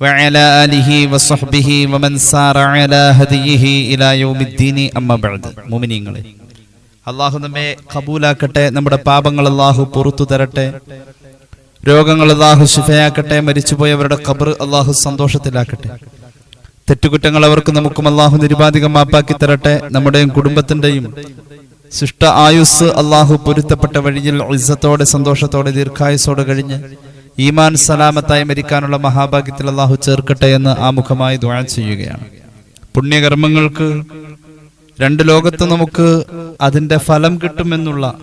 وعلى آله وصحبه ومن سار على هديه إلى يوم الدين أما بعد مؤمنين അള്ളാഹു നമ്മെ കബൂലാക്കട്ടെ നമ്മുടെ പാപങ്ങൾ അള്ളാഹു പുറത്തു തരട്ടെ രോഗങ്ങൾ അള്ളാഹു ശിഫയാക്കട്ടെ മരിച്ചുപോയവരുടെ ഖബർ അള്ളാഹു സന്തോഷത്തിലാക്കട്ടെ തെറ്റുകുറ്റങ്ങൾ അവർക്ക് നമുക്കും അള്ളാഹു നിരുപാധികം മാപ്പാക്കി തരട്ടെ നമ്മുടെയും കുടുംബത്തിന്റെയും ശിഷ്ട ആയുസ് അള്ളാഹു പൊരുത്തപ്പെട്ട വഴിയിൽ ഇസ്സത്തോടെ സന്തോഷത്തോടെ ദീർഘായുസോടെ കഴിഞ്ഞ് ഈമാൻ സലാമത്തായി മരിക്കാനുള്ള മഹാഭാഗ്യത്തിൽ അള്ളാഹു ചേർക്കട്ടെ എന്ന് ആമുഖമായി ദ്വാ ചെയ്യുകയാണ്. പുണ്യകർമ്മങ്ങൾക്ക് രണ്ട് ലോകത്ത് നമുക്ക് അതിന്റെ ഫലം കിട്ടുമെന്നുള്ള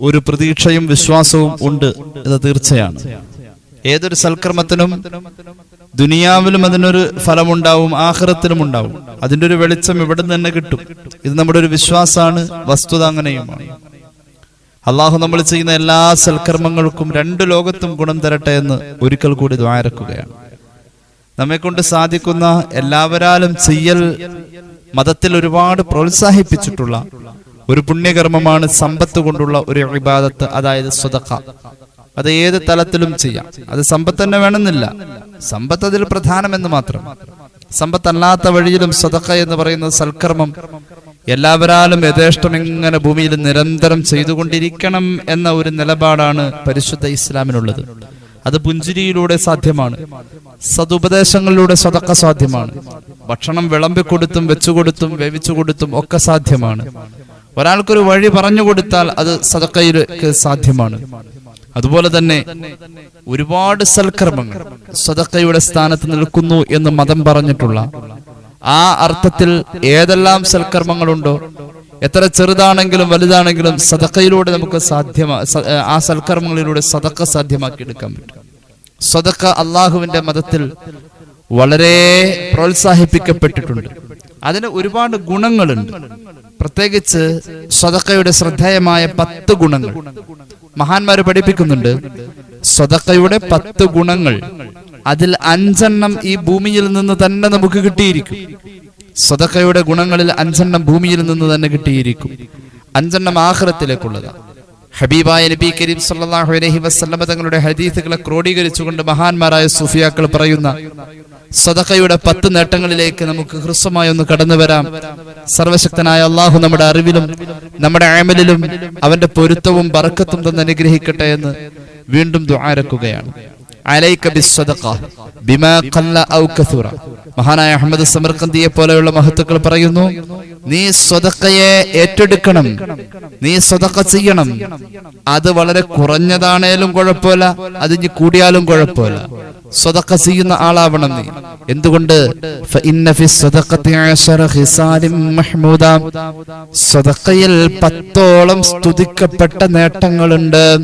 ഒരു പ്രതീക്ഷയും വിശ്വാസവും ഉണ്ട് ഇത് തീർച്ചയാണ്. ഏതൊരു സൽക്കർമ്മത്തിനും ദുനിയാവിലും അതിനൊരു ഫലമുണ്ടാവും ആഹ്റത്തിലും ഉണ്ടാവും. അതിന്റെ ഒരു വെളിച്ചം ഇവിടെ നിന്ന് തന്നെ കിട്ടും. ഇത് നമ്മുടെ ഒരു വിശ്വാസമാണ് വസ്തുത അങ്ങനെയുമാണ്. അള്ളാഹു നമ്മൾ ചെയ്യുന്ന എല്ലാ സൽക്കർമ്മങ്ങൾക്കും രണ്ട് ലോകത്തും ഗുണം തരട്ടെ എന്ന് ഒരിക്കൽ കൂടി ദ്വാരക്കുകയാണ് നമ്മെ കൊണ്ട് സാധിക്കുന്ന എല്ലാവരാലും ചെയ്യൽ മതത്തിൽ ഒരുപാട് പ്രോത്സാഹിപ്പിച്ചിട്ടുള്ള ഒരു പുണ്യകർമ്മമാണ് സമ്പത്ത് കൊണ്ടുള്ള ഒരു വിവാദത്ത് അതായത് സ്വതക്ക അത് ഏത് തലത്തിലും ചെയ്യാം. അത് സമ്പത്ത് തന്നെ വേണമെന്നില്ല. സമ്പത്ത് അതിൽ പ്രധാനമെന്ന് മാത്രം. സമ്പത്തല്ലാത്ത വഴിയിലും സ്വതക്ക എന്ന് പറയുന്ന സൽക്കർമ്മം എല്ലാവരാലും യഥേഷ്ടം ഇങ്ങനെ ഭൂമിയിൽ നിരന്തരം ചെയ്തുകൊണ്ടിരിക്കണം എന്ന ഒരു നിലപാടാണ് പരിശുദ്ധ ഇസ്ലാമിനുള്ളത്. അത് പുഞ്ചിരിയിലൂടെ സാധ്യമാണ്. സതുപദേശങ്ങളിലൂടെ സ്വതക്ക സാധ്യമാണ്. ഭക്ഷണം വിളമ്പിക്കൊടുത്തും വെച്ചുകൊടുത്തും വേവിച്ചു കൊടുത്തും ഒക്കെ സാധ്യമാണ്. ഒരാൾക്കൊരു വഴി പറഞ്ഞു കൊടുത്താൽ അത് സതക്കയിലേക്ക് സാധ്യമാണ്. അതുപോലെ തന്നെ ഒരുപാട് സൽക്കർമ്മങ്ങൾ സ്വതക്കയുടെ സ്ഥാനത്ത് നിൽക്കുന്നു എന്ന് മതം പറഞ്ഞിട്ടുള്ള ആ അർത്ഥത്തിൽ ഏതെല്ലാം സൽക്കർമ്മങ്ങളുണ്ടോ? എത്ര ചെറുതാണെങ്കിലും വലുതാണെങ്കിലും സതക്കയിലൂടെ നമുക്ക് സാധ്യമാ ആ സൽക്കർമ്മങ്ങളിലൂടെ സതക്ക സാധ്യമാക്കി എടുക്കാൻ പറ്റും. സതക്ക അള്ളാഹുവിന്റെ മതത്തിൽ വളരെ പ്രോത്സാഹിപ്പിക്കപ്പെട്ടിട്ടുണ്ട്. അതിന് ഒരുപാട് ഗുണങ്ങളുണ്ട്. പ്രത്യേകിച്ച് സ്വതക്കയുടെ ശ്രദ്ധേയമായ പത്ത് ഗുണങ്ങൾ. മഹാന്മാര് പഠിപ്പിക്കുന്നുണ്ട് സ്വതക്കയുടെ പത്ത് ഗുണങ്ങൾ. അതിൽ അഞ്ചെണ്ണം ഈ ഭൂമിയിൽ നിന്ന് തന്നെ നമുക്ക് കിട്ടിയിരിക്കും. സ്വതക്കയുടെ ഗുണങ്ങളിൽ അഞ്ചെണ്ണം ഭൂമിയിൽ നിന്ന് തന്നെ കിട്ടിയിരിക്കും. അഞ്ചെണ്ണം ആഹ്റത്തിലേക്കുള്ളതാണ് ഹബീബായ നബി കരീം സല്ലല്ലാഹു അലൈഹി വസല്ലമ തങ്ങളുടെ ഹദീസുകളെ ക്രോഡീകരിച്ചുകൊണ്ട് മഹാന്മാരായ സുഫിയാക്കൾ പറയുന്ന സദഖയുടെ പത്ത് നേട്ടങ്ങളിലേക്ക് നമുക്ക് ഹൃസ്വമായി ഒന്ന് കടന്നു വരാം. സർവശക്തനായ അള്ളാഹു നമ്മുടെ അറിവിലും നമ്മുടെ ആമലിലും അവന്റെ പൊരുത്തവും ബറക്കത്തും തന്നെ അനുഗ്രഹിക്കട്ടെ എന്ന് വീണ്ടും ദുആരക്കുകയാണ് മഹാനായ അഹമ്മദ് സമർക്കന്തിയെ പോലെയുള്ള മഹത്തുക്കൾ പറയുന്നു നീ സ്വതക്കയെ ഏറ്റെടുക്കണം നീ സ്വതക്ക ചെയ്യണം. അത് വളരെ കുറഞ്ഞതാണേലും കുഴപ്പമില്ല അത് ഇനി കൂടിയാലും കുഴപ്പമില്ല. സ്വതക്ക ചെയ്യുന്ന ആളാവണം നീ എന്തുകൊണ്ട് സ്വതക്കയിൽ പത്തോളം സ്തുതിക്കപ്പെട്ട നേട്ടങ്ങളുണ്ട്.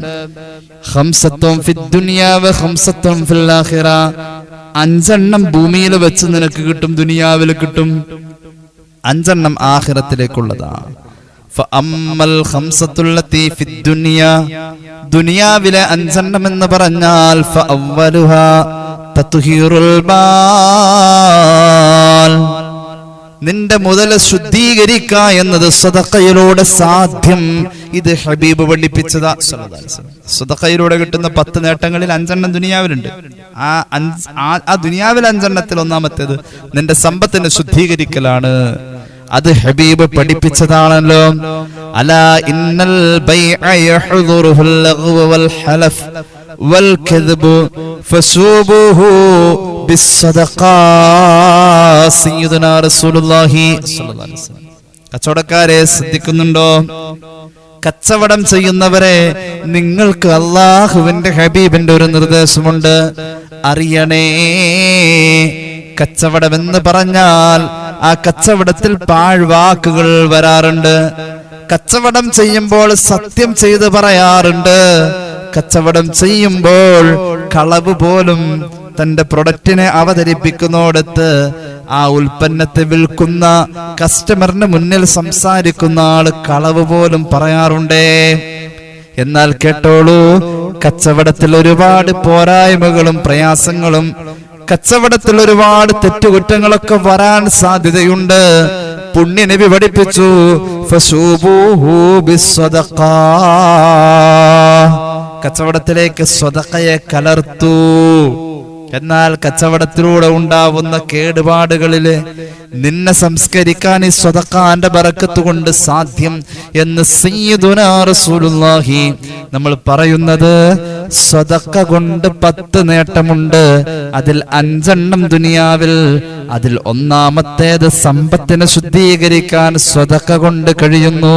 അഞ്ചെണ്ണം ഭൂമിയിൽ വെച്ച് നിനക്ക് കിട്ടും ദുനിയാവിൽ കിട്ടും. അഞ്ചെണ്ണം ആഖിറത്തിലേക്കുള്ളതാ ദുനിയാവിലെ അഞ്ചെണ്ണം എന്ന് പറഞ്ഞാൽ നിന്റെ മുതൽ ശുദ്ധീകരിക്ക എന്നത് സ്വതക്കയിലൂടെ സാധ്യം. ഇത് ഹബീബ് പഠിപ്പിച്ചതാ സ്വതക്കയിലൂടെ കിട്ടുന്ന പത്ത് നേട്ടങ്ങളിൽ അഞ്ചെണ്ണം ദുനിയാവിലുണ്ട്. ആ അഞ്ച് ആ ദുനിയാവിൽ അഞ്ചെണ്ണത്തിൽ ഒന്നാമത്തേത് നിന്റെ സമ്പത്തിനെ ശുദ്ധീകരിക്കലാണ്. അത് ഹബീബ് പഠിപ്പിച്ചതാണല്ലോ. അല ഇന്നൽ വൽ ഹലഫ് വൽ ഫസൂബുഹു സയ്യിദുനാ റസൂലുള്ളാഹി കച്ചവടക്കാരെ ശ്രദ്ധിക്കുന്നുണ്ടോ? കച്ചവടം ചെയ്യുന്നവരെ നിങ്ങൾക്ക് അള്ളാഹുവിന്റെ ഹബീബിന്റെ ഒരു നിർദ്ദേശമുണ്ട്. അറിയണേ കച്ചവടം എന്ന് പറഞ്ഞാൽ ആ കച്ചവടത്തിൽ പാഴ്വാക്കുകൾ വരാറുണ്ട്. കച്ചവടം ചെയ്യുമ്പോൾ സത്യം ചെയ്ത് പറയാറുണ്ട്. കച്ചവടം ചെയ്യുമ്പോൾ കളവ് പോലും തന്റെ പ്രൊഡക്റ്റിനെ അവതരിപ്പിക്കുന്നോടത്ത് ആ ഉൽപ്പന്നത്തെ വിൽക്കുന്ന കസ്റ്റമറിന് മുന്നിൽ സംസാരിക്കുന്ന ആൾ കളവ് പോലും പറയാറുണ്ടേ? എന്നാൽ കേട്ടോളൂ കച്ചവടത്തിൽ ഒരുപാട് പോരായ്മകളും പ്രയാസങ്ങളും കച്ചവടത്തിൽ ഒരുപാട് തെറ്റുകുറ്റങ്ങളൊക്കെ വരാൻ സാധ്യതയുണ്ട്. ഫശൂബൂഹു ബിസ്സദഖാ. കച്ചവടത്തിലേക്ക് സ്വതക്കയെ കലർത്തു. എന്നാൽ കച്ചവടത്തിലൂടെ ഉണ്ടാവുന്ന കേടുപാടുകളിൽ നിന്നെ സംസ്കരിക്കാൻ ഈ സ്വതക്കാന്റെ ബറക്കത്ത് കൊണ്ട് സാധ്യം എന്ന് റസൂലുള്ളാഹി നമ്മൾ പറയുന്നത് സ്വതക്ക കൊണ്ട് പത്ത് നേട്ടമുണ്ട് അതിൽ അഞ്ചെണ്ണം ദുനിയാവിൽ അതിൽ ഒന്നാമത്തേത് സമ്പത്തിനെ ശുദ്ധീകരിക്കാൻ സ്വതക്ക കൊണ്ട് കഴിയുന്നു.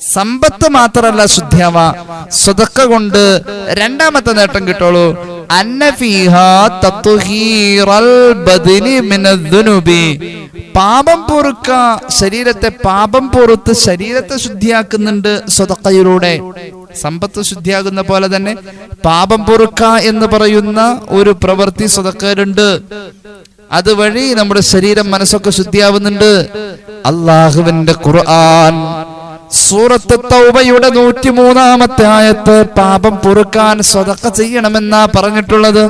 സമ്പത്ത് മാത്രമല്ല ശുദ്ധ്യാവ സ്വതക്ക കൊണ്ട് രണ്ടാമത്തെ നേട്ടം കിട്ടുള്ളൂ. പാപം പൊറുക്ക ശരീരത്തെ പാപം പൊറുത്ത് ശരീരത്തെ ശുദ്ധിയാക്കുന്നുണ്ട് സ്വതക്കയിലൂടെ. സമ്പത്ത് ശുദ്ധിയാകുന്ന പോലെ തന്നെ പാപം പൊറുക്ക എന്ന് പറയുന്ന ഒരു പ്രവൃത്തി സ്വതക്കയിലുണ്ട്. അതുവഴി നമ്മുടെ ശരീരം മനസ്സൊക്കെ ശുദ്ധിയാവുന്നുണ്ട്. അള്ളാഹുവിന്റെ ഖുർആൻ സൂറത്ത് തൗബയുടെ നൂറ്റി മൂന്നാമത്തെ ആയത്ത് പാപം പൊറുക്കാൻ സ്വതക്ക ചെയ്യണമെന്നാ പറഞ്ഞിട്ടുള്ളത്.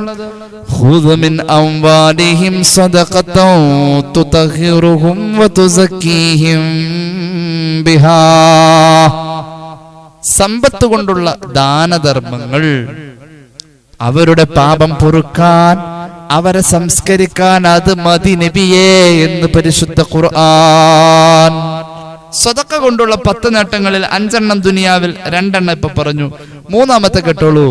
സമ്പത്ത് കൊണ്ടുള്ള ദാനധർമ്മങ്ങൾ അവരുടെ പാപം പൊറുക്കാൻ അവരെ സംസ്കരിക്കാൻ അത് മതി നബിയേ എന്ന് പരിശുദ്ധ ഖുർആൻ. സ്വതക്ക കൊണ്ടുള്ള പത്ത് നേട്ടങ്ങളിൽ അഞ്ചെണ്ണം ദുനിയാവിൽ രണ്ടെണ്ണം ഇപ്പൊ പറഞ്ഞു. മൂന്നാമത്തെ കേട്ടോളൂ.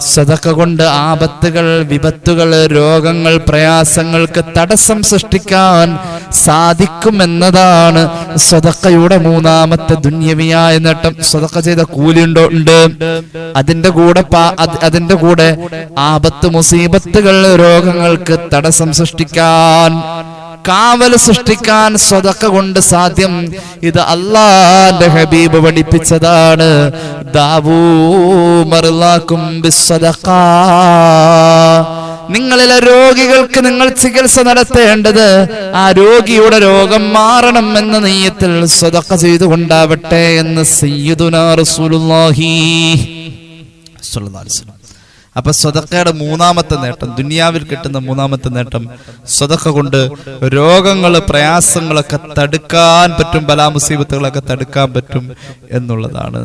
സദക്ക കൊണ്ട് ആപത്തുകൾ വിപത്തുകൾ രോഗങ്ങൾ പ്രയാസങ്ങൾക്ക് തടസ്സം സൃഷ്ടിക്കാൻ സാധിക്കുമെന്നതാണ് സ്വതക്കയുടെ മൂന്നാമത്തെ ദുന്യവിയായ നേട്ടം. സ്വതക്ക ചെയ്ത കൂലിയുണ്ടോ ഉണ്ട്? അതിന്റെ കൂടെ അതിന്റെ കൂടെ ആപത്ത് മുസീബത്തുകൾ രോഗങ്ങൾക്ക് തടസ്സം സൃഷ്ടിക്കാൻ കാവൽ സൃഷ്ടിക്കാൻ സ്വതക്ക കൊണ്ട് സാധ്യം ഇത് അള്ളാന്റെ ഹബീബ് പഠിപ്പിച്ചതാണ്. നിങ്ങളിലെ രോഗികൾക്ക് നിങ്ങൾ ചികിത്സ നടത്തേണ്ടത് ആ രോഗിയുടെ രോഗം മാറണം എന്ന നെയ്യത്തിൽ സ്വതക്ക ചെയ്തുകൊണ്ടാവട്ടെ എന്ന് സയ്യിദുനാ റസൂലുള്ളാഹി സ്വല്ലല്ലാഹി അലൈഹി വസല്ലം. അപ്പൊ സ്വതക്കയുടെ മൂന്നാമത്തെ നേട്ടം ദുനിയാവിൽ കിട്ടുന്ന മൂന്നാമത്തെ നേട്ടം സ്വതക്ക കൊണ്ട് രോഗങ്ങൾ പ്രയാസങ്ങളൊക്കെ തടുക്കാൻ പറ്റും ബലാമുസീബത്തുകളൊക്കെ തടുക്കാൻ പറ്റും എന്നുള്ളതാണ്.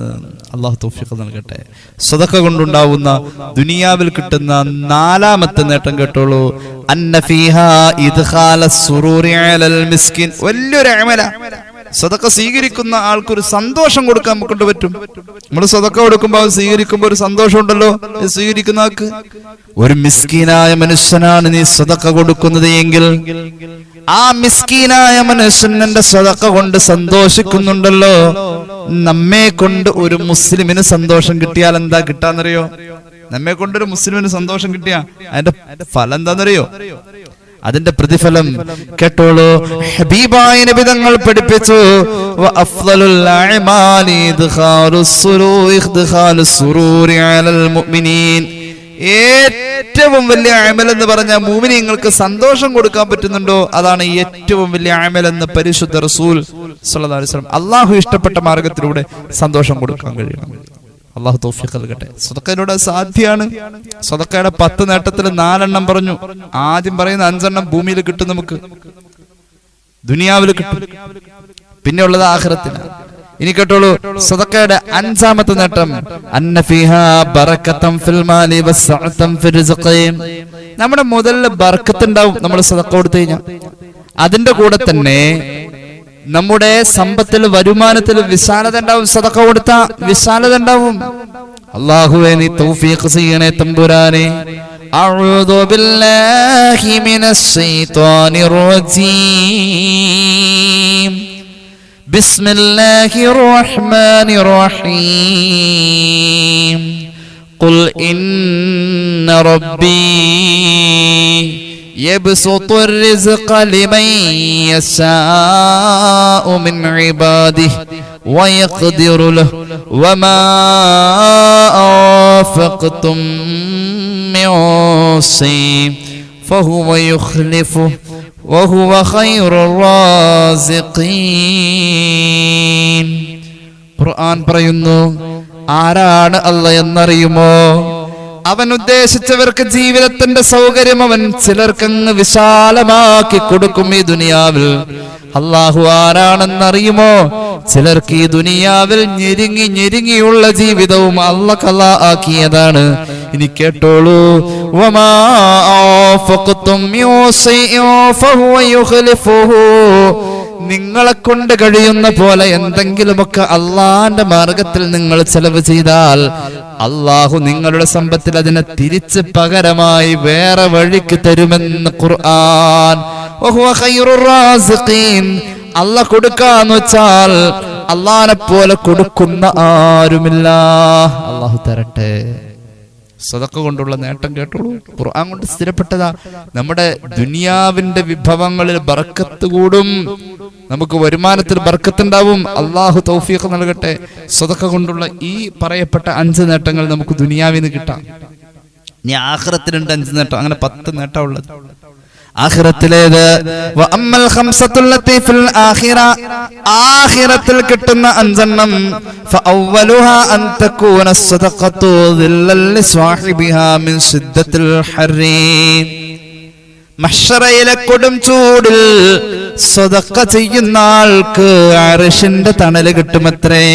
അള്ളാഹു തൗഫീഖ് നൽകട്ടെ. സ്വതക്ക കൊണ്ടുണ്ടാവുന്ന ദുനിയാവിൽ കിട്ടുന്ന നാലാമത്തെ നേട്ടം കേട്ടോളൂ. അന്നഫീഹ ഇത് വലിയൊരു സ്വതക്ക സ്വീകരിക്കുന്ന ആൾക്കൊരു സന്തോഷം കൊടുക്കാൻ കൊണ്ട് പറ്റും. നമ്മൾ സ്വതക്ക കൊടുക്കുമ്പോൾ സ്വീകരിക്കുമ്പോൾ ഒരു സന്തോഷം ഉണ്ടല്ലോ സ്വീകരിക്കുന്ന ആൾക്ക്? ഒരു മിസ്കീനായ മനുഷ്യനാണ് നീ സ്വതക്ക കൊടുക്കുന്നത് എങ്കിൽ ആ മിസ്കീനായ മനുഷ്യൻ എന്റെ സ്വതക്ക കൊണ്ട് സന്തോഷിക്കുന്നുണ്ടല്ലോ? നമ്മെ കൊണ്ട് ഒരു മുസ്ലിമിന് സന്തോഷം കിട്ടിയാൽ എന്താ കിട്ടാന്നറിയോ? നമ്മെ കൊണ്ട് ഒരു മുസ്ലിമിന് സന്തോഷം കിട്ടിയ അതിന്റെ ഫലം എന്താന്നറിയോ? അതിന്റെ പ്രതിഫലം കേട്ടോളൂ. ഹബീബായ പഠിപ്പിച്ചു. സുറൂരി അലൽ മുഅ്മിനീൻ. ഏറ്റവും വലിയ അമൽ എന്ന് പറഞ്ഞ മൂമിനിങ്ങൾക്ക് സന്തോഷം കൊടുക്കാൻ പറ്റുന്നുണ്ടോ? അതാണ് ഏറ്റവും വലിയ അമൽ എന്ന് പരിശുദ്ധ റസൂൽ അള്ളാഹു ഇഷ്ടപ്പെട്ട മാർഗത്തിലൂടെ സന്തോഷം കൊടുക്കാൻ കഴിയണം. അള്ളാഹു തൗഫീഖ് നൽകട്ടെ. സ്വതക്കയിലൂടെ സാധ്യമാണ് സ്വതക്കയുടെ പത്ത് നേട്ടത്തിൽ നാലെണ്ണം പറഞ്ഞു. ആദ്യം പറയുന്ന അഞ്ചെണ്ണം ഭൂമിയിൽ കിട്ടും നമുക്ക്. ദുനിയാവിൽ കിട്ടും. പിന്നെ ഉള്ളത് ആഹ്റത്തിന്. ഇനി കേട്ടോളൂ സദക്കയുടെ അഞ്ചാമത്തെ നേട്ടം. നമ്മുടെ മുതലിൽ ബർക്കത്ത് ഉണ്ടാവും നമ്മൾ സദക്ക കൊടുത്തു കഴിഞ്ഞാൽ അതിന്റെ കൂടെ തന്നെ നമ്മുടെ സമ്പത്തിൽ വരുമാനത്തിൽ വിശാലത ഉണ്ടാവും സദക്ക കൊടുത്ത വിശാലത ഉണ്ടാവും അള്ളാഹുവെ നീ തൗഫീഖ് ചെയ്യണേ തമ്പുരാനെ أعوذ بالله من الشيطان الرجيم بسم الله الرحمن الرحيم قل إن ربي يبسط الرزق لمن يشاء من عباده ويقدر له وما أنفقتم من شيء فهو يخلفه وهو خير الرازقين ഖുർആൻ പറയുന്നു ആരാണ് അല്ല എന്നറിയുമോ അവൻ ഉദ്ദേശിച്ചവർക്ക് ജീവിതത്തിന്റെ സൗകര്യം അവൻ ചിലർക്കങ്ങ് വിശാലമാക്കി കൊടുക്കും ഈ ദുനിയാവിൽ. അള്ളാഹു ആരാണെന്നറിയുമോ? ചിലർക്ക് ഈ ദുനിയാവിൽ ഞെരുങ്ങി ഞെരുങ്ങിയുള്ള ജീവിതവും അല്ല കല ആക്കിയതാണ്. ഇനി കേട്ടോളൂ. നിങ്ങളെ കൊണ്ട് കഴിയുന്ന പോലെ എന്തെങ്കിലുമൊക്കെ അള്ളാന്റെ മാർഗത്തിൽ നിങ്ങൾ ചെലവ് ചെയ്താൽ അള്ളാഹു നിങ്ങളുടെ സമ്പത്തിൽ അതിനെ തിരിച്ച് പകരമായി വേറെ വഴിക്ക് തരുമെന്ന് ഖുർആൻ. അല്ല കൊടുക്കാന്ന് വെച്ചാൽ അള്ളാനെ പോലെ കൊടുക്കുന്ന ആരുമില്ല. അള്ളാഹു തരട്ടെ. സതക്ക കൊണ്ടുള്ള നേട്ടം കേട്ടോളൂ. ഖുർആൻ കൊണ്ട് സ്ഥിരപ്പെട്ടതാ. നമ്മുടെ ദുനിയാവിന്റെ വിഭവങ്ങളിൽ ബർക്കത്ത് കൂടും. നമുക്ക് വരുമാനത്തിൽ ബർക്കത്തുണ്ടാവും. അള്ളാഹു തൗഫീഖ് നൽകട്ടെ. സ്വതക്ക കൊണ്ടുള്ള ഈ പറയപ്പെട്ട അഞ്ച് നേട്ടങ്ങൾ നമുക്ക് ദുനിയാവിന്ന് കിട്ടാം. ഇനി ആഹ്റത്തിനുണ്ട് അഞ്ച് നേട്ടം. അങ്ങനെ പത്ത് നേട്ടം ആഖിറത്തിൽ കിട്ടുന്ന അഞ്ചെണ്ണം കൊടും ചൂടിൽ സ്വതക്ക ചെയ്യുന്ന ആൾക്ക് അരശിന്റെ തണൽ കിട്ടുമത്രേ.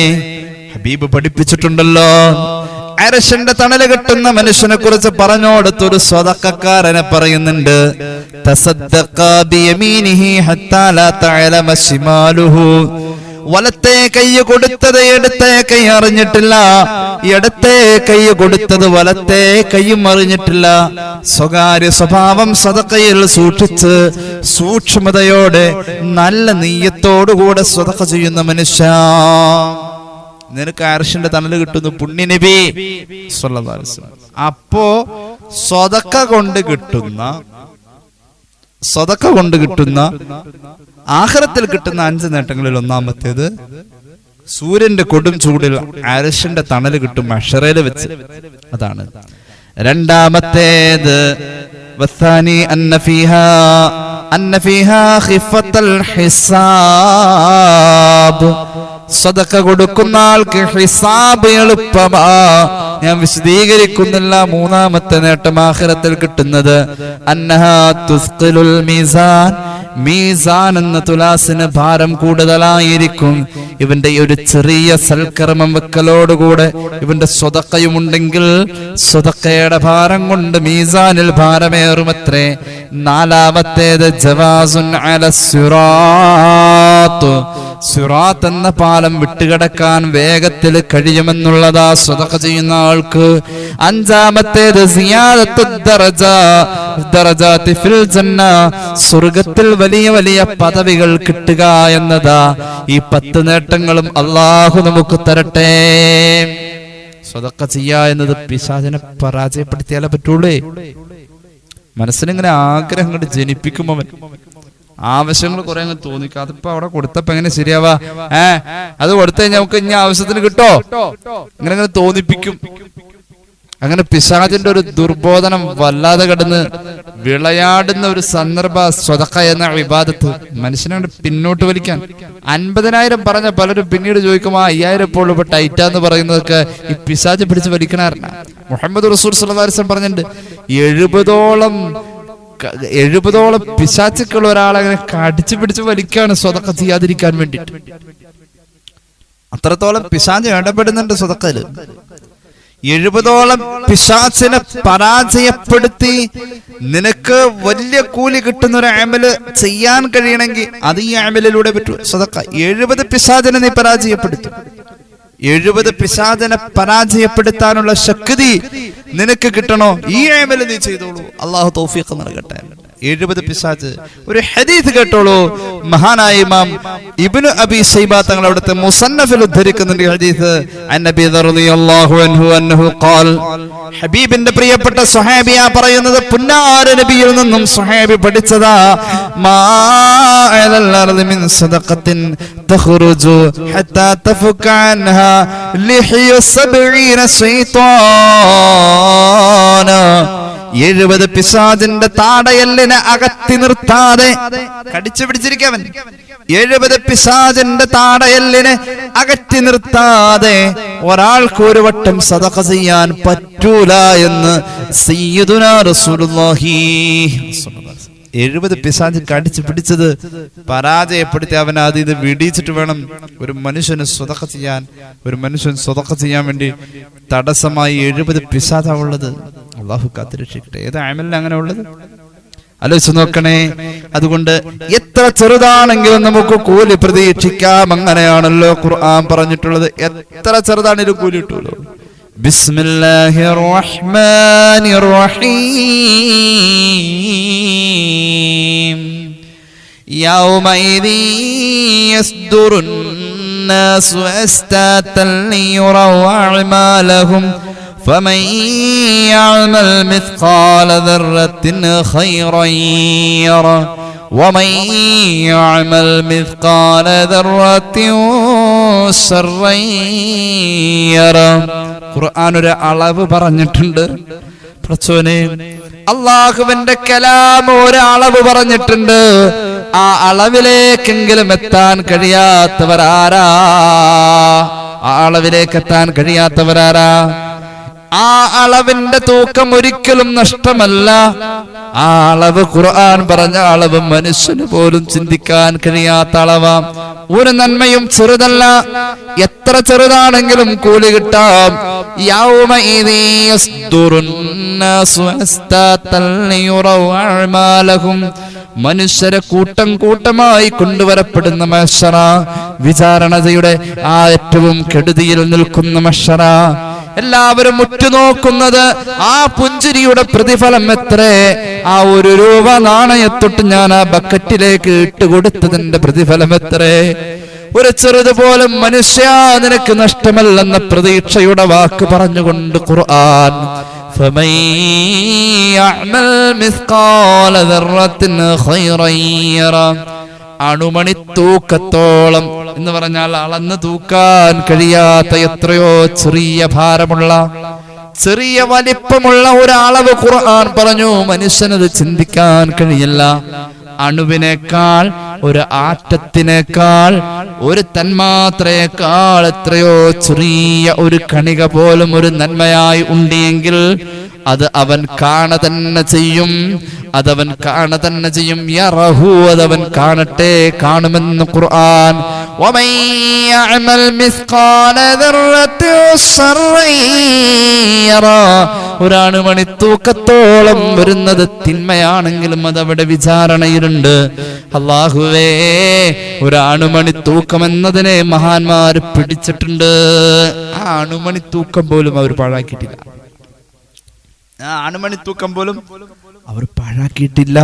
ഹബീബ് പഠിപ്പിച്ചിട്ടുണ്ടല്ലോ. അരശിന്റെ തണൽ കിട്ടുന്ന മനുഷ്യനെ കുറിച്ച് പറഞ്ഞോടത്തൊരു സ്വതക്കാരനെ പറയുന്നുണ്ട്. വലത്തെ കൈ കൊടുത്തത് ഇടത്തെ കൈ അറിഞ്ഞിട്ടില്ല. ഇടത്തെ കൈ കൊടുത്തത് വലത്തെ കൈയും അറിഞ്ഞിട്ടില്ല. സ്വകാര്യ സ്വഭാവം സതക്കയിൽ സൂക്ഷിച്ച് സൂക്ഷ്മതയോടെ നല്ല നീയത്തോടുകൂടെ സ്വതക്ക ചെയ്യുന്ന മനുഷ്യ. നിനക്ക് അർഷിന്റെ തണൽ കിട്ടുന്നു പുണ്യനബി. അപ്പോ സ്വതക്ക കൊണ്ട് കിട്ടുന്ന സ്വതക്ക കൊണ്ട് കിട്ടുന്ന ആഹാരത്തിൽ കിട്ടുന്ന അഞ്ച് നേട്ടങ്ങളിൽ ഒന്നാമത്തേത് സൂര്യന്റെ കൊടും ചൂടിൽ അരശിന്റെ തണൽ കിട്ടും അഷറയിൽ വെച്ച്. അതാണ്. രണ്ടാമത്തേത് വസ്സാനി അന്ന ഫീഹാ അന്ന ഫീഹാ خفة ഹിസാബ് صدق കൊടുക്കുന്ന ആൾക്ക് ഹിസാബ് എളുപ്പമാ. ഞാൻ വിശദീകരിക്കുന്നില്ല മൂന്നാമത്തെ നേട്ടം ആഖിറത്തിൽ കിട്ടുന്നത്. അന്നഹാ തുസ്ഖിലുൽ മീസാൻ. മീസാൻ എന്ന തുലാസിന് ഭാരം കൂടുതലായിരിക്കും. ഇവന്റെ ഒരു ചെറിയ സൽക്കർമ്മം വെക്കലോടുകൂടെ ഇവന്റെ സ്വതക്കയുമുണ്ടെങ്കിൽ സ്വതക്കയുടെ ഭാരം കൊണ്ട് മീസാനിൽ ഭാരമേറുമത്രേ. നാലാമത്തേത് ജവാസുൻ അല സിറാത്ത്. എന്ന പാലം വിട്ടുകിടക്കാൻ വേഗത്തിൽ കഴിയുമെന്നുള്ളതാ സ്വതക്ക ചെയ്യുന്ന ആൾക്ക്. അഞ്ചാമത്തേത് സ്വർഗത്തിൽ വലിയ വലിയ പദവികൾ കിട്ടുക എന്നതാ ഈ പത്ത് നേട്ടങ്ങളും അള്ളാഹു നമുക്ക് തരട്ടെ. സ്വതക്ക ചെയ്യ എന്നത് പിശാചിനെ പരാജയപ്പെടുത്തിയാലേ പറ്റുള്ളൂ. മനസ്സിനിങ്ങനെ ആഗ്രഹം കൊണ്ട് ജനിപ്പിക്കും അവൻ ആവശ്യങ്ങൾ കുറെ അങ്ങ് തോന്നിക്കും. അതിപ്പോ അവിടെ കൊടുത്തപ്പോ എങ്ങനെ ശരിയാവാ? ഏ? അത് കൊടുത്തു കഴിഞ്ഞാൽ നമുക്ക് ഇനി ആവശ്യത്തിന് കിട്ടോ? ഇങ്ങനെ തോന്നിപ്പിക്കും. അങ്ങനെ പിശാചിന്റെ ഒരു ദുർബോധനം വല്ലാതെ കടന്ന് വിളയാടുന്ന ഒരു സന്ദർഭ സ്വതക്ക എന്ന വിവാദത്ത് മനുഷ്യനെ പിന്നോട്ട് വലിക്കാൻ. അൻപതിനായിരം പറഞ്ഞ പലരും പിന്നീട് ചോദിക്കും ആ അയ്യായിരം ഇപ്പോൾ ഇപ്പൊ ടൈറ്റാന്ന് പറയുന്നതൊക്കെ ഈ പിശാജ് പിടിച്ച് വലിക്കണാരണ മുഹമ്മദ് റസൂർ സുലതാരിസം പറഞ്ഞിട്ടുണ്ട് എഴുപതോളം എഴുപതോളം പിശാച്ചുക്കൾ ഒരാളെ അങ്ങനെ കടിച്ചു പിടിച്ച് വലിക്കാണ് സ്വതക്ക ചെയ്യാതിരിക്കാൻ വേണ്ടിട്ട് അത്രത്തോളം പിശാഞ്ച് ഇടപെടുന്നുണ്ട് സ്വതക്കൽ എഴുപതോളം പിശാച്ചിനെ പരാജയപ്പെടുത്തി. നിനക്ക് വലിയ കൂലി കിട്ടുന്ന ഒരു ആമൽ ചെയ്യാൻ കഴിയണമെങ്കിൽ അത് ഈ ആമലിലൂടെ പറ്റൂ. സതക്ക എഴുപത് പിശാചിനെ നീ പരാജയപ്പെടുത്തും. എഴുപത് പിശാചിനെ പരാജയപ്പെടുത്താനുള്ള ശക്തി നിനക്ക് കിട്ടണോ? ഈ ആമൽ നീ ചെയ്തോളൂ. അള്ളാഹു തൗഫീഖ് നൽകട്ടെ. എഴുപത് പിശാജ് ഒരു ഹദീസ് കേട്ടോളൂ. മഹാനായ ഇമാം ഇബ്നു അബി സൈബ തങ്ങൾ അവിടുത്തെ മുസന്നഫിൽ ഉദ്ധരിക്കുന്നുണ്ട് ഹദീസ്. അന്നബി റളിയല്ലാഹു അൻഹു അന്നഹു ഖാൽ ഹബീബിന്റെ പ്രിയപ്പെട്ട സ്വഹാബിയ പറയുന്നത് പുന്നാര നബിയിൽ നിന്നും സ്വഹാബി പഠിച്ചതാ. മാ അലൽ അർദ് മിൻ സദഖത്തിൻ തഖ്റുജു ഹത്താ തഫുക അൻഹാ ലിഹിയ 70 ശൈത്വാന എഴുപത് പിശാചിന്റെ താടയല്ലിനെ അകത്തി നിർത്താതെ കടിച്ചു പിടിച്ചിരിക്കവൻ എഴുപത് പിശാചിന്റെ താടയല്ലിനെ അകറ്റി നിർത്താതെ ഒരാൾക്ക് ഒരു വട്ടം സദഖ ചെയ്യാൻ പറ്റൂല എന്ന് എഴുപത് പിശാജ് കടിച്ചു പിടിച്ചത് പരാജയപ്പെടുത്തി അവൻ അത് ഇത് വിടിയിച്ചിട്ട് വേണം ഒരു മനുഷ്യന് സ്വതക്ക ചെയ്യാൻ ഒരു മനുഷ്യൻ സ്വതക്ക ചെയ്യാൻ വേണ്ടി തടസ്സമായി എഴുപത് പിശാജാ ഉള്ളത്. അള്ളാഹു കാത്തിരക്ഷിക്കട്ടെ ഏത് അമലിന് അങ്ങനെ ഉള്ളത് ആലോചിച്ച് നോക്കണേ അതുകൊണ്ട് എത്ര ചെറുതാണെങ്കിലും നമുക്ക് കൂലി പ്രതീക്ഷിക്കാം അങ്ങനെയാണല്ലോ ഖുർആൻ പറഞ്ഞിട്ടുള്ളത് എത്ര ചെറുതാണെങ്കിലും കൂലി കിട്ടുമല്ലോ ബിസ്മില്ലാഹിർ റഹ്മാനിർ റഹീം يومئذ يصدر الناس أشتاتا ليروا أعمالهم فمن يعمل مثقال ذرة خيرا يره ومن يعمل مثقال ذرة شرا يره ഖുർആൻ ഒരു അളവ് പറഞ്ഞിട്ടുണ്ട് പ്രച്ചോനെ അള്ളാഹുവിന്റെ കലാം ഒരു അളവ് പറഞ്ഞിട്ടുണ്ട് ആ അളവിലേക്കെങ്കിലും എത്താൻ കഴിയാത്തവരാരാ ആ അളവിലേക്ക് എത്താൻ കഴിയാത്തവരാരാ ആ അളവിന്റെ തൂക്കം ഒരിക്കലും നഷ്ടമല്ല. ആ അളവ് ഖുർആൻ പറഞ്ഞ അളവ് മനുഷ്യന് പോലും ചിന്തിക്കാൻ കഴിയാത്ത അളവാം. ഒരു നന്മയും ചെറുതല്ല. എത്ര ചെറുതാണെങ്കിലും കൂലി കിട്ടാം. മനുഷ്യരെ കൂട്ടം കൂട്ടമായി കൊണ്ടുവരപ്പെടുന്ന മഷറ വിചാരണതയുടെ ആ ഏറ്റവും കെടുതിയിൽ നിൽക്കുന്ന മഷറ എല്ലാവരും ഉറ്റുനോക്കുന്നത് ആ പുഞ്ചിരിയുടെ പ്രതിഫലം എത്രേ ആ ഒരു രൂപ നാണയത്തൊട്ട് ഞാൻ ആ ബക്കറ്റിലേക്ക് ഇട്ടുകൊടുത്തതിന്റെ പ്രതിഫലം എത്രേ ഒരു ചെറുതുപോലും മനുഷ്യ നിനക്ക് നഷ്ടമല്ലെന്ന പ്രതീക്ഷയുടെ വാക്ക് പറഞ്ഞുകൊണ്ട് ഖുർആൻ فمن يعمل مثقال ذرة خيرا يره അണുമണി തൂക്കത്തോളം എന്ന് പറഞ്ഞാൽ അളന്ന് തൂക്കാൻ കഴിയാത്ത എത്രയോ ചെറിയ ഭാരമുള്ള ചെറിയ വലിപ്പമുള്ള ഒരളവ് ഖുർആൻ പറഞ്ഞു. മനുഷ്യനത് ചിന്തിക്കാൻ കഴിയില്ല. അണുവിനേക്കാൾ ഒരു ആറ്റത്തിനേക്കാൾ ഒരു തന്മാത്രയേക്കാൾ എത്രയോ ചെറിയ ഒരു കണിക പോലും ഒരു നന്മയായി ഉണ്ടെങ്കിൽ അത് അവൻ കാണ തന്നെ ചെയ്യും അതവൻ കാണ തന്നെ ചെയ്യും യറഹു അതവൻ കാണട്ടെ കാണുമെന്ന് ഖുർആൻ ومن يعمل مثقال ذرة شرا يره ഒരാണ് മണിത്തൂക്കത്തോളം വരുന്നത് തിന്മയാണെങ്കിലും അതവിടെ വിചാരണയിലുണ്ട് അള്ളാഹുവേ ഒരാണുമണി തൂക്കം എന്നതിനെ മഹാന്മാർ പിടിച്ചിട്ടുണ്ട് ആ അണുമണി തൂക്കം പോലും അവർ പാഴാക്കിയിട്ടില്ല അണുമണി തൂക്കം പോലും അവർ പാഴാക്കിയിട്ടില്ല.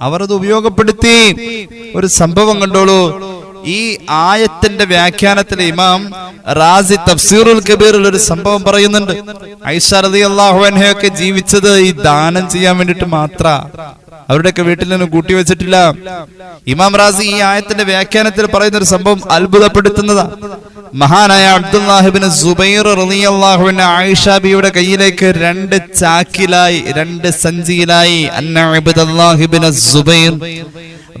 അവർ അത് ഉപയോഗപ്പെടുത്തി. ഒരു സംഭവം കണ്ടോളൂ. ഈ ആയത്തിന്റെ വ്യാഖ്യാനത്തിലെ ഇമാം റാസി തഫ്സീറുൽ കബീറിൽ ഒരു സംഭവം പറയുന്നുണ്ട്. ഐഷ റതി ജീവിച്ചത് ഈ ദാനം ചെയ്യാൻ വേണ്ടിട്ട് മാത്ര. അവരുടെയൊക്കെ വീട്ടിൽ നിന്ന് കൂട്ടി വെച്ചിട്ടില്ല ഇമാം റാസി ഈ ആയത്തിന്റെ വ്യാഖ്യാനത്തിൽ പറയുന്ന ഒരു സംഭവം അത്ഭുതപ്പെടുത്തുന്നതാ മഹാനായ അബ്ദുല്ലാഹിബിന് സുബൈർ റളിയല്ലാഹുവിന് ആയിഷ ബിയുടെ കയ്യിലേക്ക് രണ്ട് ചാക്കിലായി രണ്ട് സഞ്ചിയിലായി അന്ന അബ്ദുല്ലാഹിബിന് സുബൈർ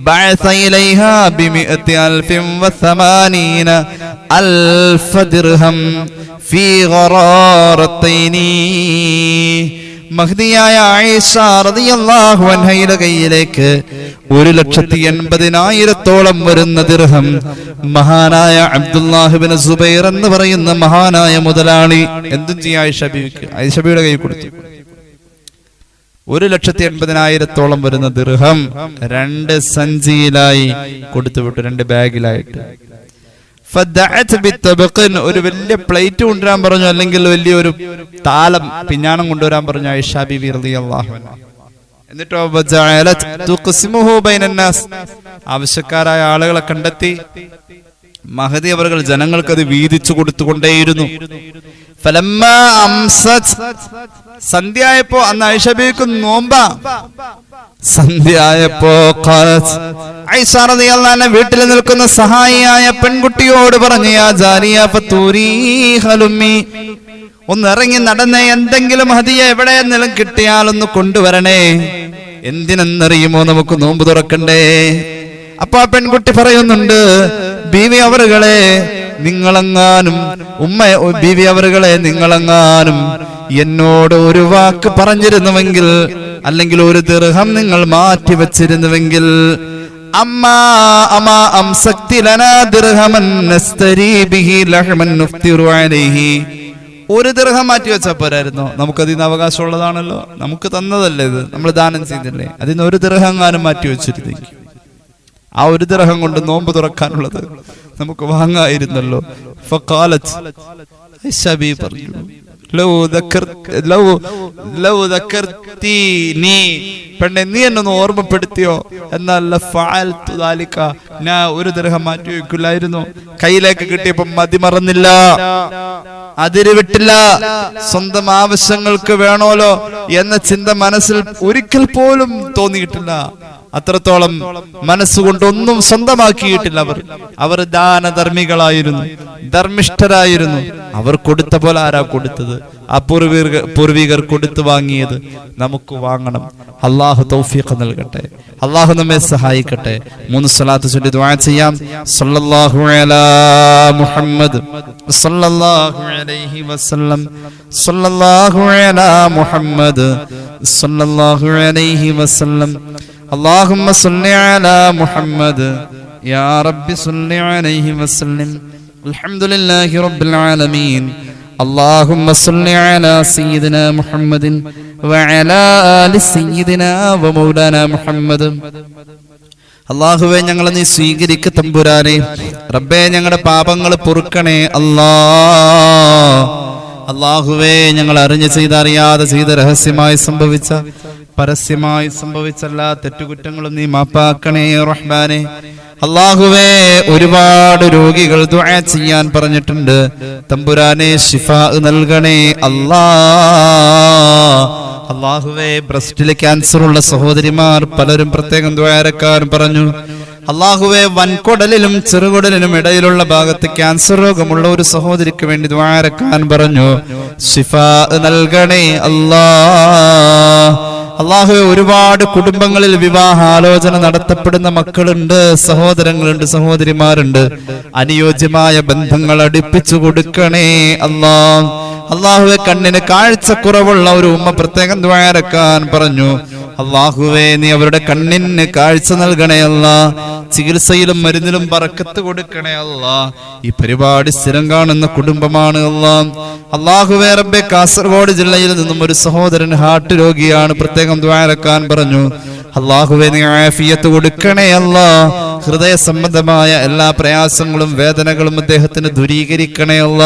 بعث إليها بمئة ألف وثمانين ألف درهم في غرارتين മഹ്ദിയായ ആയിഷ റളിയല്ലാഹു കയ്യിലേക്ക് ഒരു ലക്ഷത്തി എൺപതിനായിരത്തോളം വരുന്ന ദിർഹം മഹാനായ അബ്ദുല്ലാഹുബിൻ സുബൈർ എന്ന് പറയുന്ന മഹാനായ മുതലാളി. എന്തും ചെയ്യാം ആയിഷബിക്ക് ആയിഷബിയുടെ കൈ കൊടുത്തു. ഒരു ലക്ഷത്തി എൺപതിനായിരത്തോളം വരുന്ന ദിർഹം രണ്ട് സഞ്ചിയിലായി കൊടുത്തുവിട്ടു രണ്ട് ബാഗിലായിട്ട്. ഒരു വലിയ പ്ലേറ്റ് കൊണ്ടുവരാൻ പറഞ്ഞു അല്ലെങ്കിൽ വലിയൊരു താലം പിഞ്ഞാണം കൊണ്ടുവരാൻ പറഞ്ഞു റളിയല്ലാഹു എന്നിട്ടോ ആവശ്യക്കാരായ ആളുകളെ കണ്ടെത്തി. മഹതി അവർ ജനങ്ങൾക്കത് വീതിച്ചു കൊടുത്തുകൊണ്ടേയിരുന്നു. സന്ധ്യയായപ്പോ അന്ന് ഐഷബിക്ക് നോമ്പ. അൻഹ വീട്ടിൽ നിൽക്കുന്ന സഹായിയായ പെൺകുട്ടിയോട് പറഞ്ഞു ഒന്ന് ഇറങ്ങി നടന്ന എന്തെങ്കിലും എവിടെയെങ്കിലും കിട്ടിയാൽ ഒന്ന് കൊണ്ടുവരണേ. എന്തിനെന്നറിയുമോ നമുക്ക് നോമ്പ് തുറക്കണ്ടേ? അപ്പൊ ആ പെൺകുട്ടി പറയുന്നുണ്ട് ബീവി അവറുകളെ നിങ്ങളെങ്ങാനും ഉമ്മ ബീവി അവറുകളെ നിങ്ങളെങ്ങാനും എന്നോട് ഒരു വാക്ക് പറഞ്ഞിരുന്നുവെങ്കിൽ അല്ലെങ്കിൽ ഒരു ദീർഘം നിങ്ങൾ മാറ്റി വെച്ചിരുന്നുവെങ്കിൽ ബിഹി ലഹ്മൻ നുഫ്തിറു അലൈഹി. ഒരു ദീർഘം മാറ്റി വെച്ചാൽ പോരായിരുന്നോ. നമുക്കതിൽ നിന്ന് അവകാശമുള്ളതാണല്ലോ. നമുക്ക് തന്നതല്ലേ ഇത്. നമ്മൾ ദാനം ചെയ്തില്ലേ. അതിന് ഒരു ദീർഘം കാലം മാറ്റി വെച്ചിരുന്നെങ്കിൽ ആ ഒരു ദർഹം കൊണ്ട് നോമ്പ് തുറക്കാനുള്ളത് നമുക്ക് വാങ്ങായിരുന്നല്ലോ പറഞ്ഞു. പെണ്ണെ നീ എന്നെ ഒന്ന് ഓർമ്മപ്പെടുത്തിയോ എന്നാൽ. ഞാൻ ഒരു ദർഹം മാറ്റി വയ്ക്കില്ലായിരുന്നു കയ്യിലേക്ക് കിട്ടിയപ്പോ മതി മറന്നില്ല അതിര് വിട്ടില്ല സ്വന്തം ആവശ്യങ്ങൾക്ക് വേണോലോ എന്ന ചിന്ത മനസ്സിൽ ഒരിക്കൽ പോലും തോന്നിയിട്ടില്ല അത്രത്തോളം മനസ്സുകൊണ്ടൊന്നും സ്വന്തമാക്കിയിട്ടില്ല അവർ. അവർ ദാനധർമ്മികളായിരുന്നു ധർമ്മിഷ്ഠരായിരുന്നു. അവർ കൊടുത്ത പോലെ ആരാ കൊടുത്തത്? ആ പൂർവീകർ പൂർവികർ കൊടുത്തു വാങ്ങിയത് നമുക്ക് വാങ്ങണം. അള്ളാഹു തൗഫീഖ് നൽകട്ടെ. അള്ളാഹു നമ്മെ സഹായിക്കട്ടെ. മൂന്ന് സ്വലാത്ത് ചൊല്ലി ദുആ ചെയ്യാം. സല്ലല്ലാഹു അലാ മുഹമ്മദ് സല്ലല്ലാഹു അലൈഹി വസല്ലം. സല്ലല്ലാഹു അലാ മുഹമ്മദ് സല്ലല്ലാഹു അലൈഹി വസല്ലം. اللهم صل على محمد يا رب صل عليه وسلم الحمد لله رب العالمين اللهم صل على سيدنا محمد وعلى آل سيدنا ومولانا محمد അള്ളാഹുവെ ഞങ്ങളെ നീ സ്വീകരിക്ക തമ്പുരാനെ റബ്ബേ ഞങ്ങളുടെ പാപങ്ങൾ പൊറുക്കണേ അല്ലാ അള്ളാഹുവേ ഞങ്ങൾ അറിഞ്ഞ് ചെയ്ത് അറിയാതെ ചെയ്ത് രഹസ്യമായി സംഭവിച്ച പരസ്യമായി സംഭവിച്ച എല്ലാ തെറ്റുകുറ്റങ്ങളും നീ മാപ്പാക്കണേ റഹ്മാനെ. അള്ളാഹുവേ ഒരുപാട് രോഗികൾ ദുആ ചെയ്യാൻ പറഞ്ഞിട്ടുണ്ട്. തമ്പുരാനെ ഷിഫ നൽകണേ അല്ലാ. അള്ളാഹുവേ ബ്രസ്റ്റിലെ ക്യാൻസർ ഉള്ള സഹോദരിമാർ പലരും പ്രത്യേകം ദ്വാരക്കാർ പറഞ്ഞു അള്ളാഹുവെ വൻകുടലിലും ചെറുകുടലിനും ഇടയിലുള്ള ഭാഗത്ത് ക്യാൻസർ രോഗമുള്ള ഒരു സഹോദരിക്ക് വേണ്ടി ദ്വാരക്കാൻ പറഞ്ഞു ഷിഫ നൽകണേ അല്ലാ. അള്ളാഹുവെ ഒരുപാട് കുടുംബങ്ങളിൽ വിവാഹാലോചന നടത്തപ്പെടുന്ന മക്കളുണ്ട് സഹോദരങ്ങളുണ്ട് സഹോദരിമാരുണ്ട്. അനുയോജ്യമായ ബന്ധങ്ങൾ അടുപ്പിച്ചു കൊടുക്കണേ അല്ലാ അള്ളാഹുവെ കണ്ണിന് കാഴ്ചക്കുറവുള്ള ഒരു ഉമ്മ പ്രത്യേകം ദ്വാരക്കാൻ പറഞ്ഞു. അള്ളാഹുവെ നീ അവരുടെ കണ്ണിന് കാഴ്ച നൽകണേ ചികിത്സയിലും മരുന്നിലും പറക്കത്ത് കൊടുക്കണേ അല്ല. ഈ പരിപാടി സ്ഥിരം കാണുന്ന കുടുംബമാണ് അല്ല. അള്ളാഹുവെ റബ്ബെ കാസർഗോഡ് ജില്ലയിൽ നിന്നും ഒരു സഹോദരൻ ഹാർട്ട് രോഗിയാണ് പ്രത്യേകം ദ്വാരക്കാൻ പറഞ്ഞു. അള്ളാഹുവെ നീ ആഫിയത്ത് കൊടുക്കണേ അല്ല. ഹൃദയ സംബന്ധമായ എല്ലാ പ്രയാസങ്ങളും വേദനകളും അദ്ദേഹത്തിന് ദൂരീകരിക്കണേ അല്ല.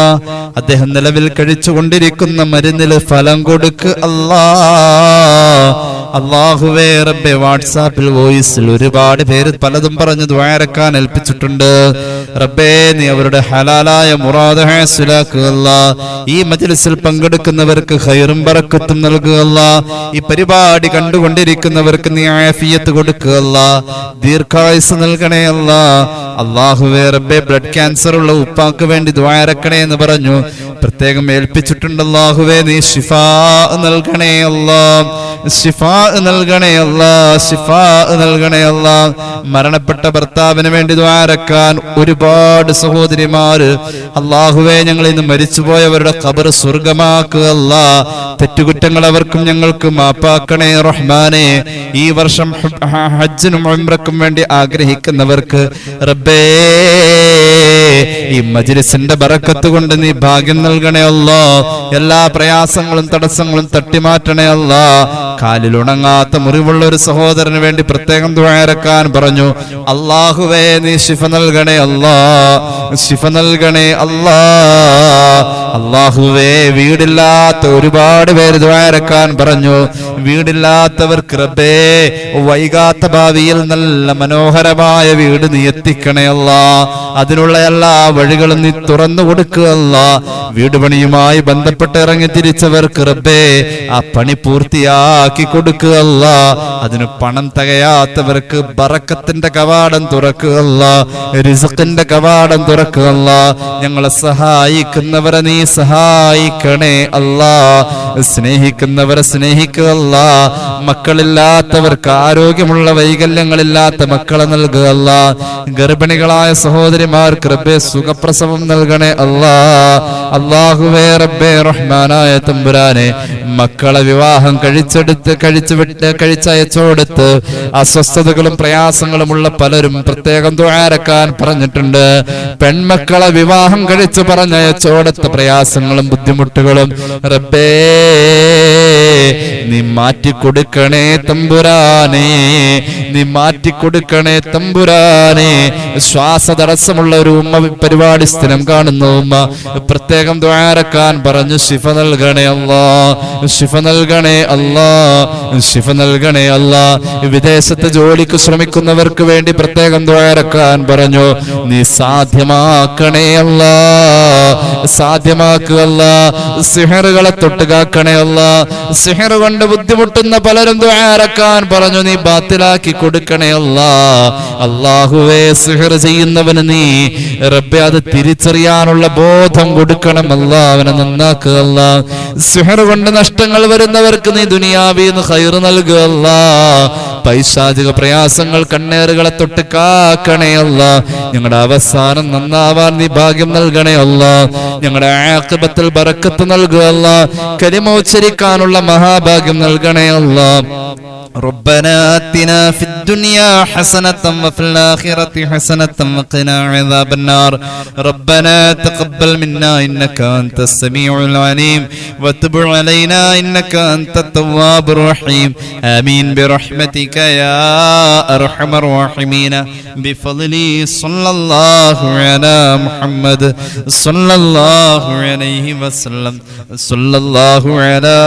അദ്ദേഹം നിലവിൽ കഴിച്ചുകൊണ്ടിരിക്കുന്ന മരുന്നിൽ ഫലം കൊടുക്ക് അല്ലാ. അള്ളാഹുവേ റബ്ബെ വാട്സാപ്പിൽ വോയിസിൽ ഒരുപാട് പേര് പലതും പറഞ്ഞ് ദ്വാരക്കാൻ ഏൽപ്പിച്ചിട്ടുണ്ട്. റബ്ബേ നീ അവരുടെ ഹലാലായ മുറാദ് ഹാസിലാക്കുക ഈ മജ്ലിസിൽ പങ്കെടുക്കുന്നവർക്ക് ഹൈറും പറക്കത്തും നൽകുകല്ല ഈ പരിപാടി കണ്ടുകൊണ്ടിരിക്കുന്നവർക്ക് നീ ആഫിയത്ത് കൊടുക്കുകല്ല ദീർഘായുസ് നൽകണേ അല്ല അള്ളാഹുവേ റബ്ബെ ബ്ലഡ് ക്യാൻസർ ഉള്ള ഉപ്പാക്ക് വേണ്ടി ദ്വാരക്കണേ എന്ന് പറഞ്ഞു. പ്രത്യേകം ഏൽപ്പിച്ചിട്ടുണ്ട് അള്ളാഹുവേ നീ ഷിഫാ നൽകണേ അല്ലാ ഷിഫാ നൽകണേ അല്ല ശിഫാ നൽകണേ അല്ല. മരണപ്പെട്ട ഭർത്താവിന് വേണ്ടി ദ്വാരക്കാൻ ഒരുപാട് സഹോദരിമാര് അള്ളാഹുവെ ഞങ്ങൾ ഇന്ന് മരിച്ചുപോയവരുടെ കബർ സ്വർഗമാക്കുക അല്ലാ. തെറ്റുകുറ്റങ്ങൾ അവർക്കും ഞങ്ങൾക്ക് മാപ്പാക്കണേ റഹ്മാനെ. ഈ വർഷം ഹജ്ജിനും ഉംറക്കും വേണ്ടി ആഗ്രഹിക്കുന്നവർക്ക് റബ്ബേ ഈ മജ്ലിസിന്റെ ബറക്കത്ത് കൊണ്ട് നീ ഭാഗ്യം നൽകണേ അല്ലോ. എല്ലാ പ്രയാസങ്ങളും തടസ്സങ്ങളും തട്ടിമാറ്റണേ അല്ല. കാലിൽ ഉണങ്ങാത്ത മുറിവുള്ള ഒരു സഹോദരന് വേണ്ടി പ്രത്യേകം ദ്വാരക്കാൻ പറഞ്ഞു. അള്ളാഹുവേ നീ ശിഫ നൽകണേ അല്ലാ. ശിഫ നൽകണേ അല്ലാ. അള്ളാഹുവേ വീടില്ലാത്ത ഒരുപാട് പേര് ദ്വാരക്കാൻ പറഞ്ഞു. വീടില്ലാത്തവർക്ക് റബ്ബേ വൈകാത്ത ഭാവിയിൽ നല്ല മനോഹരമായ വീട് നീ എത്തിക്കണേ അല്ല. അതിനുള്ള എല്ലാ വഴികളും നീ തുറന്നു കൊടുക്കുകയല്ല വീട് പണിയുമായി ബന്ധപ്പെട്ട് ഇറങ്ങി തിരിച്ചവർക്ക് റബ്ബേ ആ പണി പൂർത്തിയാക്കി കൊടുക്കുകയല്ല അതിന് പണം തകയാത്തവർക്ക് ബറക്കത്തിന്റെ കവാടം തുറക്കുകയല്ല. റിസക്കിന്റെ കവാടം തുറക്കുകയല്ല. ഞങ്ങളെ സഹായിക്കുന്നവരെ നീ സഹായിക്കണേ അല്ല. സ്നേഹിക്കുന്നവരെ സ്നേഹിക്കുകയല്ല. മക്കളില്ലാത്തവർക്ക് ആരോഗ്യമുള്ള വൈകല്യങ്ങളില്ലാത്ത മക്കളെ നൽകുകയല്ല. ഗർഭിണികളായ സഹോദരിമാർക്ക് റബ്ബെ സുഖപ്രസവം നൽകണേ അല്ലാ. അള്ളാഹുവേ റബ്ബെ റഹ്മാനായ തമ്പുരാനെ മക്കളെ വിവാഹം കഴിച്ചെടുത്ത് കഴിച്ചു വിട്ട് കഴിച്ചയച്ചോടുത്ത് അസ്വസ്ഥതകളും പ്രയാസങ്ങളുമുള്ള പലരും പ്രത്യേകം ദ്വാരക്കാൻ പറഞ്ഞിട്ടുണ്ട്. പെൺമക്കളെ വിവാഹം കഴിച്ചു പറഞ്ഞയച്ചോടത്ത് പ്രയാസങ്ങളും ബുദ്ധിമുട്ടുകളും. റബ്ബേ നീ മാറ്റിക്കൊടുക്കണേ തമ്പുരാനെ നീ മാറ്റിക്കൊടുക്കണേ തമ്പുരാനെ. ശ്വാസതടസ്സമുള്ള ഒരു ഉമ്മ പരിപാടി സ്ഥിരം കാണുന്ന ഉമ്മ. പ്രത്യേകം ദ്വാരക്കാൻ പറഞ്ഞു ശിഫ നൽകണേ അല്ലാ ശിഫ നൽകണേ അല്ലാ ശിഫ നൽകണേ അല്ലാ. വിദേശത്ത് ജോലിക്ക് ശ്രമിക്കുന്നവർക്ക് വേണ്ടി പ്രത്യേകം ദ്വാരക്കാൻ പറഞ്ഞു നീ സാധ്യമാക്കണേ അല്ലാ സാധ്യമാക്കുക സിഹറുകളെ തൊട്ടുകാക്കണേ അല്ല. സിഹർ കൊണ്ട് ബുദ്ധിമുട്ടുന്ന പലരും ദ്വാരക്കാൻ പറഞ്ഞു നീ ബാത്തിലാക്കി കൊടുക്കണേ അല്ലാ. അള്ളാഹുവേ സിഹർ ചെയ്യുന്നവന് നീ റബ്ബെ അത് തിരിച്ചറിയാനുള്ള ബോധം കൊടുക്കണം അല്ല. അവനെ നന്നാക്കുക അല്ല. സിഹർ കൊണ്ട് നഷ്ടങ്ങൾ വരുന്നവർക്ക് നീ ദുനിയാവിന്ന് ഹൈർ നൽകുക അല്ല. പൈശാചിക പ്രയാസങ്ങൾ കണ്ണേറുകളെ തൊട്ട് കാക്കണേ അല്ല. ഞങ്ങളുടെ അവസാനം നന്നാവാൻ നീ ഭാഗ്യം നൽകണേ അല്ല. ഞങ്ങളുടെ ആക്കിബത്തിൽ ബറക്കത്ത് നൽകുക അല്ല. കരിമോച്ചരിക്കാനുള്ള മഹാഭാഗ്യം നൽകണേ അല്ല ربنا آتنا في الدنيا حسنة وفي الآخرة حسنة وقنا عذاب النار. ربنا تقبل منا إنك أنت السميع العليم. وتب علينا إنك أنت التواب الرحيم. آمين برحمتك يا أرحم الراحمين. بفضل صلى الله على محمد صلى الله عليه وسلم. صلى الله على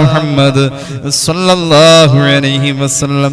محمد صلى الله عليه وسلم.